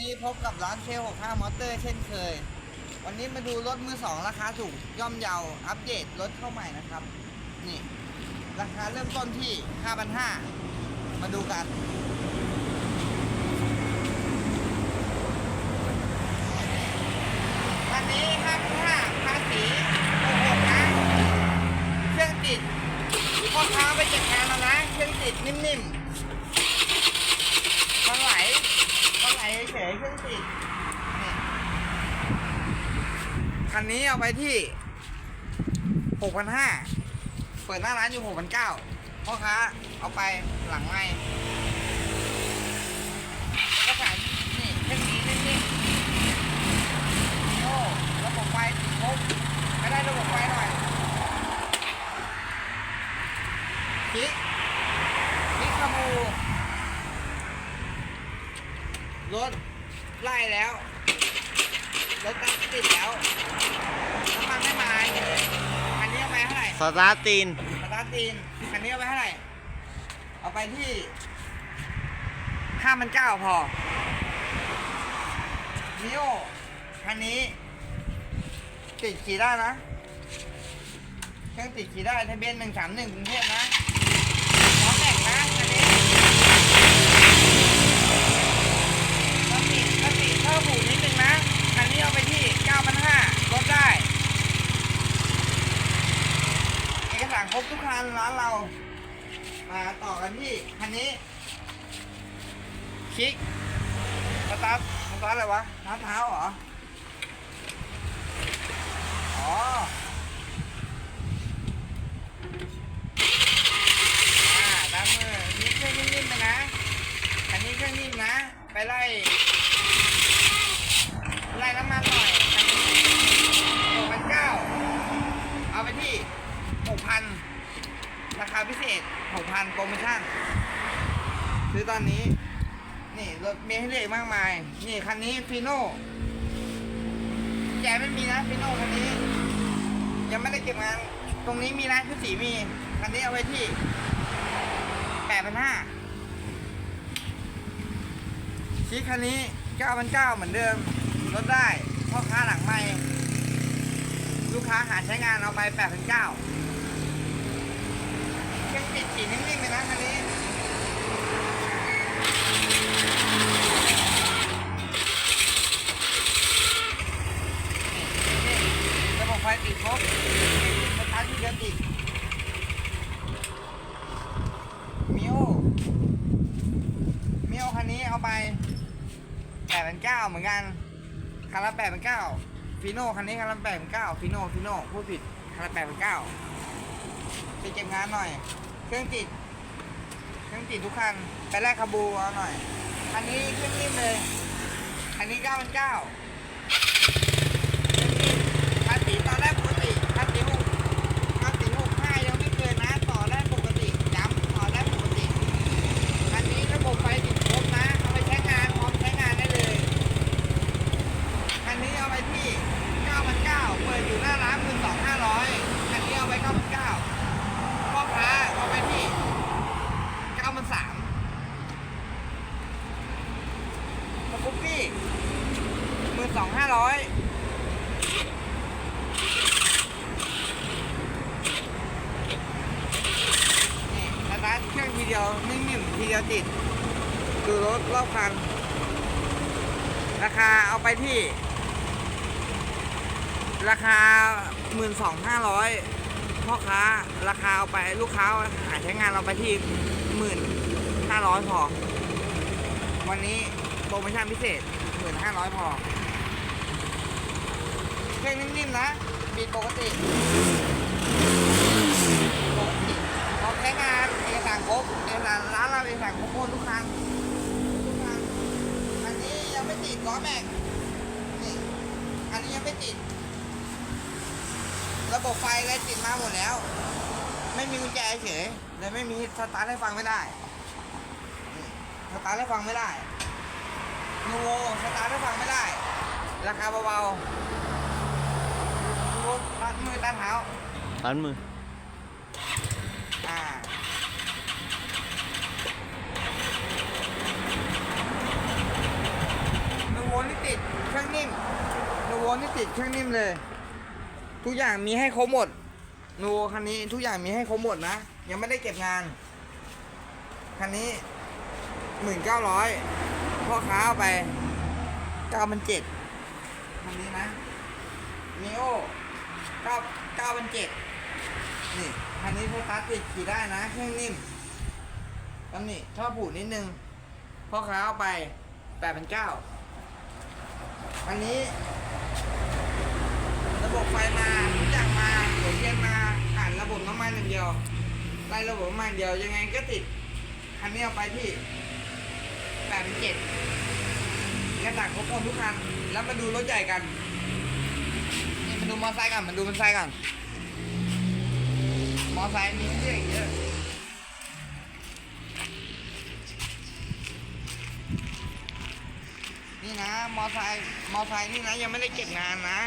นี้พบกับร้านเชล65มอเตอร์เช่นเคย วันนี้มาดูรถมือสองราคาถูกย่อมเยาอัปเดตรถเข้าใหม่นะครับ นี่ ราคาเริ่มต้นที่ 5,500 มาดูกัน คันนี้5,500ภาษี66นะ เครื่องติดพ่อค้าไปเก็บงานแล้วนะ เครื่องติดนิ่มๆ มันไหล มันไหลเฉยๆเครื่องติดนี่คั นนี้เอาไปที่หกพันห้าเปิดหน้าร้านอยู่หกพันเก้าพ่อค้าเอาไปหลังไม่ก็ขายนี่เครื่งนี้นิ่มๆโอ้ระบบไฟติดครบไม่ได้ระบบไฟหน่อยคลิกคลิกขบูรถไล่แล้ว รถตั้งติดแล้วน้ำมันไม่มาคันนี้เอาไปเท่าไหร่สตาร์ทตีนสตาร์ทตีนคันนี้เอาไปเท่าไหร่เอาไปที่ห้ามันเก้าพอนิโอคันนี้ ติดขี่ได้นะเครื่องติดขี่ได้ทะเบียนหนึ่งสามหนึ่งกรุงเทพนะล้อแม็กนะคันนี้ก็ติดก็ติดเท่าผูนิด นี้เอาไปที่เก้าพันห้าลดได้ เอกสารครบทุกคันร้านเรา มาต่อกันที่คันนี้ คลิกสตาร์ทสตาร์ทอะไรวะเท้าเท้าเหรอ อ๋ออ่าตามมือนี่เครื่องนิ่มๆไปนะ อันนี้เครื่องนิ่มนะ ไปไล่ ไล่น้ำมันหน่อยอันนี้หกพันเก้า เอาไปที่หกพันราคาพิเศษหกพันโปรโมชั่น ซื้อตอนนี้ นี่รถมีให้เลือกมากมาย นี่คันนี้ฟีโน่แกไม่มีนะฟีโน่คันนี้ ยังไม่ได้เก็บงาน ตรงนี้มีนะคือสีมี คันนี้เอาไว้ที่แปดพันห้าชี้คันนี้เก้าพันเก้าเหมือนเดิมลดได้พ่อค้าหลังไม่ลูกค้าหาใช้งานเอาไป8 9 0 0เครื่องติดขี่นิ่งๆไปนะคันนี้ระบบไฟติดครบสตาร์ทที่เดียวติดมิโอมิโอคันนี้เอาไป8 9 0 0 เหมือนกันคันละ8 9 0 0ฟีโน่คันนี้คันละ8 9 0ฟีโน่ฟีโน่พูดผิดคันละ8 9 0ไปเก็บงานหน่อย เครื่องติด เครื่องติดทุกคัน ไปแลกคาบูเอาหน่อย อันนี้เครื่องนิ่มเลย อันนี้เก้าเป็นเก้ามภาษีต่อได้ปกติภาษีหกภาษีหกห้ายังไม่เกินนะ ต่อได้ปกติย้ำต่อได้ปกติ อันนี้ระบบไฟติดครบนะ เอาไปใช้งานพร้อมใช้งานได้เลย คันนี้เอาไปที่ 9,900เปิดอยู่หน้าร้าน12,500คันนี้เอาไป9,900พ่อค้าเอาไปที่ 9,300สกุปปี้ 12,500นี่สตาร์ทเครื่องทีเดียวนิ่มๆทีเดียวติด ดูรถรอบคัน ราคาเอาไปที่ ราคา12,500พ่อค้า ราคาเอาไปลูกค้าหาใช้งานเราไปที่1,500พอ วันนี้โปรโมชั่นพิเศษ1,500พอ เครื่องนิ่มๆนะบิดปกติปกติพร้อมใช้งานเอกสารครบเอกสารร้านเราเอกสารครบหมดทุกคันทุกคันอันนี้ยังไม่ติดล้อแม็กนี่อันนี้ยังไม่ติด ระบบไฟอะไรติดมาหมดแล้ว ไม่มีกุญแจเฉยเลยไม่มีสตาร์ทให้ฟังไม่ได้สตาร์ทให้ฟังไม่ได้นูโวสตาร์ทให้ฟังไม่ได้ ราคาเบาๆ ตัดมือตัดเท้าตันมือ อ่านี่ติดเครื่องนิ่มเลย ทุกอย่างมีให้ครบหมดนูโวคันนี้ทุกอย่างมีให้ครบหมดนะ ยังไม่ได้เก็บงาน คันนี้หมื่นเก้าร้อยพ่อค้าเอาไปเก้าพันเจ็ดคันนี้นะมีโอ เก้าเก้าพันเจ็ดนี่คันนี้สตาร์ทติดขี่ได้นะเครื่องนิ่มตำหนิชอบผูดนิดนึงพ่อค้าเอาไปแปดพันเก้าอันนี้ ระบบไฟมาทุกอย่างมาหัวเทียนมาผ่านระบบน้ำมันอย่างเดียวไล่ระบบน้ำมันเดียวยังไงก็ติดคันนี้เอาไปที่แปดเป็นเจ็ดกระต่างครบคนทุกคัน แล้วมาดูรถใหญ่กัน ดูมอไซค์กันมาดูมอไซค์กันมอไซค์มีเลือกอีกเยอะนี่นะ มอไซค์มอไซค์นี่นะ ยังไม่ได้เก็บงานนะ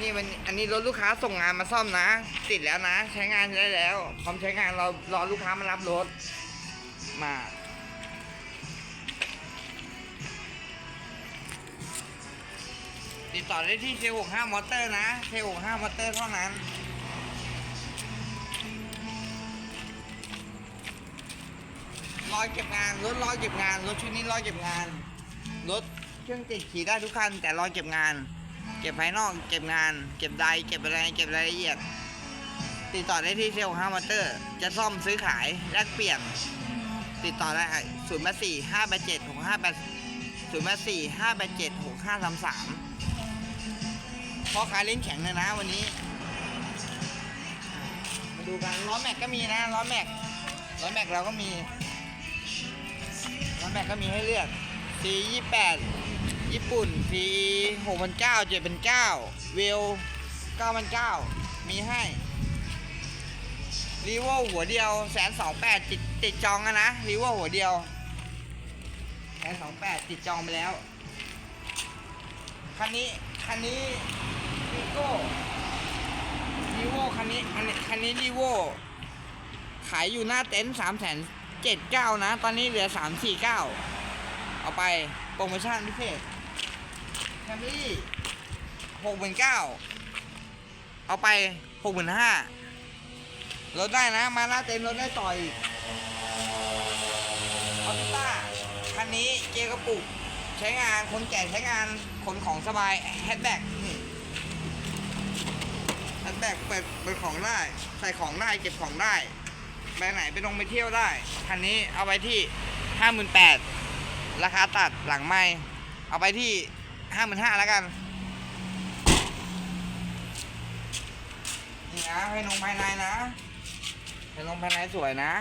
นี่มันอันนี้รถลูกค้าส่งงานมาซ่อมนะ ติดแล้วนะ ใช้งานได้แล้วพร้อมใช้งานเรารอลูกค้ามารับรถมา ติดต่อได้ที่เซลหกห้ามอเตอร์นะเซลหกห้ามอเตอร์เท่านั้น รอยเก็บงาน รถรอยเก็บงาน รถชุดนี้รอยเก็บงาน รถเครื่องติดขี่ได้ทุกคัน แต่รอยเก็บงาน เก็บภายนอก เก็บงาน เก็บไดเก็บอะไร เก็บรายละเอียด ติดต่อได้ที่เซลล์ห้ามอเตอร์ จะซ่อมซื้อขาย แลกเปลี่ยน ติดต่อได้ศูนย์แปดสี่ห้าแปดเจ็ดหกห้าแปดศูนย์แปดสี่ห้าแปดเจ็ดหกห้าสามสาม พ่อค้าเล่นแข็งเลยนะวันนี้ มาดูกันล้อแม็กก็มีนะล้อแม็กล้อแม็กเราก็มีล้วแม็กก็มีให้เลือก C ยี่แปดญี่ปุ่น C หกพันเก้าเจ็ดพันเก้าเวลเก้าพันเก้ามีให้รีโวหัวเดียวแสนสองแปดติดติดจองกันนะรีโวหัวเดียวแสนสองแปดติดจองไปแล้ว คันนี้ คันนี้ วีโก้รีโวคันนี้คันนี้คันนี้รีโวขายอยู่หน้าเต็นท์สามแสนเจ็ดเก้านะ ตอนนี้เหลือสามสี่เก้าเอาไปโปรโมชั่นพิเศษแคมรี่หกหมื่นเก้าเอาไปหกหมื่นห้าลดได้นะ มาหน้าเต็มลดได้ต่ออีกออติต้าคันนี้เกียร์กระปุก ใช้งานคนแก่ใช้งานขนของสบายแฮชแบ็ก กเปิดเปิดของได้ ใส่ของได้เก็บของได้ไปไหนไปลงไปเที่ยวได้คันนี้เอาไปที่ห้าหมื่นแปดราคาตัดหลังไม่เอาไปที่ห้าหมื่นห้าแล้วกันนี่นะให้ลงภายในนะให้ลงภายในสวยนะ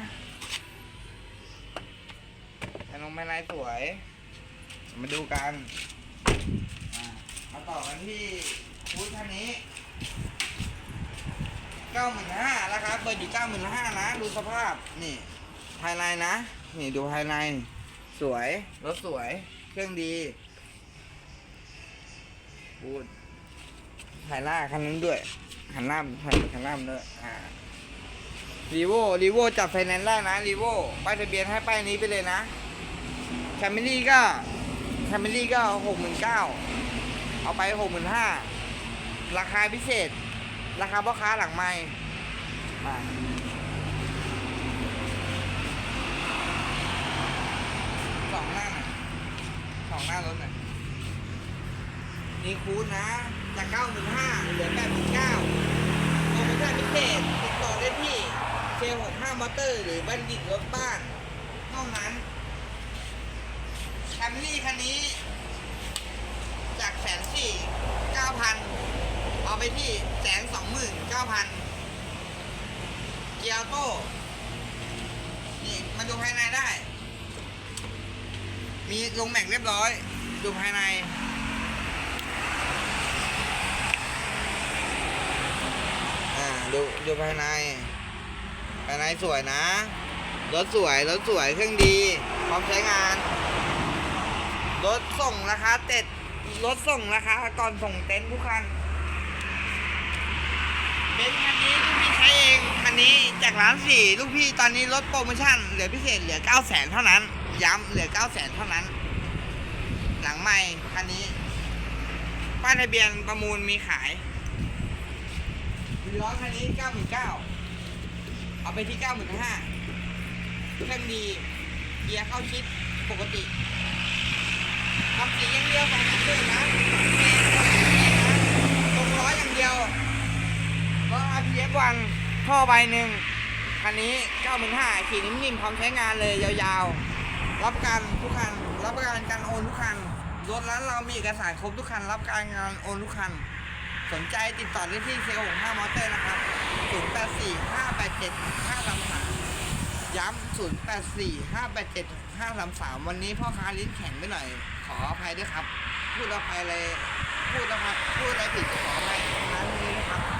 ให้ลงภายในสวยมาดูกันมาต่อกันที่บูธคันนี้ เก้าหมื่นห้าราคาเปิดอยู่เก้าหมื่นห้านะ ดูสภาพ นี่ภายในนะ นี่ดูภายใน สวย รถสวย เครื่องดีบูดถ่ายหน้าคันนั้นด้วยหันหน้าหันหันหน้ามันด้วยอ่ารีโวรีโวจับไฟแนนซ์ได้นะรีโวป้ายทะเบียนให้ป้ายนี้ไปเลยนะแคมเมรี่ก็แคมเมรี่ก็หกหมื่นเก้าเอาไปหกหมื่นห้าราคาพิเศษ ราคาพ่อค้าหลังไม้มาสองหน้าหน่อยสองหน้ารถหน่อยนี่คูณนะ จากเก้าหมื่นห้าเหลือแปดหมื่นเก้าโปรโมชั่นพิเศษติดต่อได้ที่เซลหกห้ามอเตอร์ หรือบัณฑิตรถบ้านเท่านั้นแคมรี่คันนี้ จากแสนสี่เก้าพัน เอาไปที่แสนสองหมื่นเก้าพันเกียร์โต้นี่มาดูภายในได้ มีลงแม็กเรียบร้อย ดูภายใน อ่า ดูดูภายใน ภายในสวยนะ รถสวย รถสวย เครื่องดี พร้อมใช้งาน รถส่งราคาเต็ดรถส่งราคาก่อนส่งเต็นท์ทุกคัน เบนซ์คันนี้ลูกพี่ใช้เองคันนี้จากร้านสี่ลูกพี่ตอนนี้ลดโปรโมชั่นเหลือพิเศษเหลือ9 0 0แสนเท่านั้น ย้ำเหลือ9 0 0แสนเท่านั้น หลังใหม่คันนี้ ป้ายทะเบียนประมูลมีขายวีล้อคันนี้เก้าหมื่นเก้าเอาไปที่เก้าหมื่นห้าเครื่องดีเกียร์เข้าชิดปกติทำสีอย่างเดียวของนักเตะนะตรงล้ออย่างเดียว ก็ RPF วันท่อใบหนึ่งคันนี้เก้าหมื่นห้าขี่นิ่มๆพร้อมใช้งานเลยยาวๆ รับกันทุกคัน รับกันการโอนทุกคัน รถร้านเรามีเอกสารครบทุกคัน รับการงานโอนทุกคัน สนใจติดต่อได้ที่เซลล์ของ5มอเตอร์นะครับ 084 587 533 ย้ำ 084 587 533 วันนี้พ่อค้าลิ้นแข็งไปหน่อย ขออภัยด้วยครับ พูดอภัยอะไรพูดอภัยพูดอะไรผิดขออภัยร้านนี้นะครับ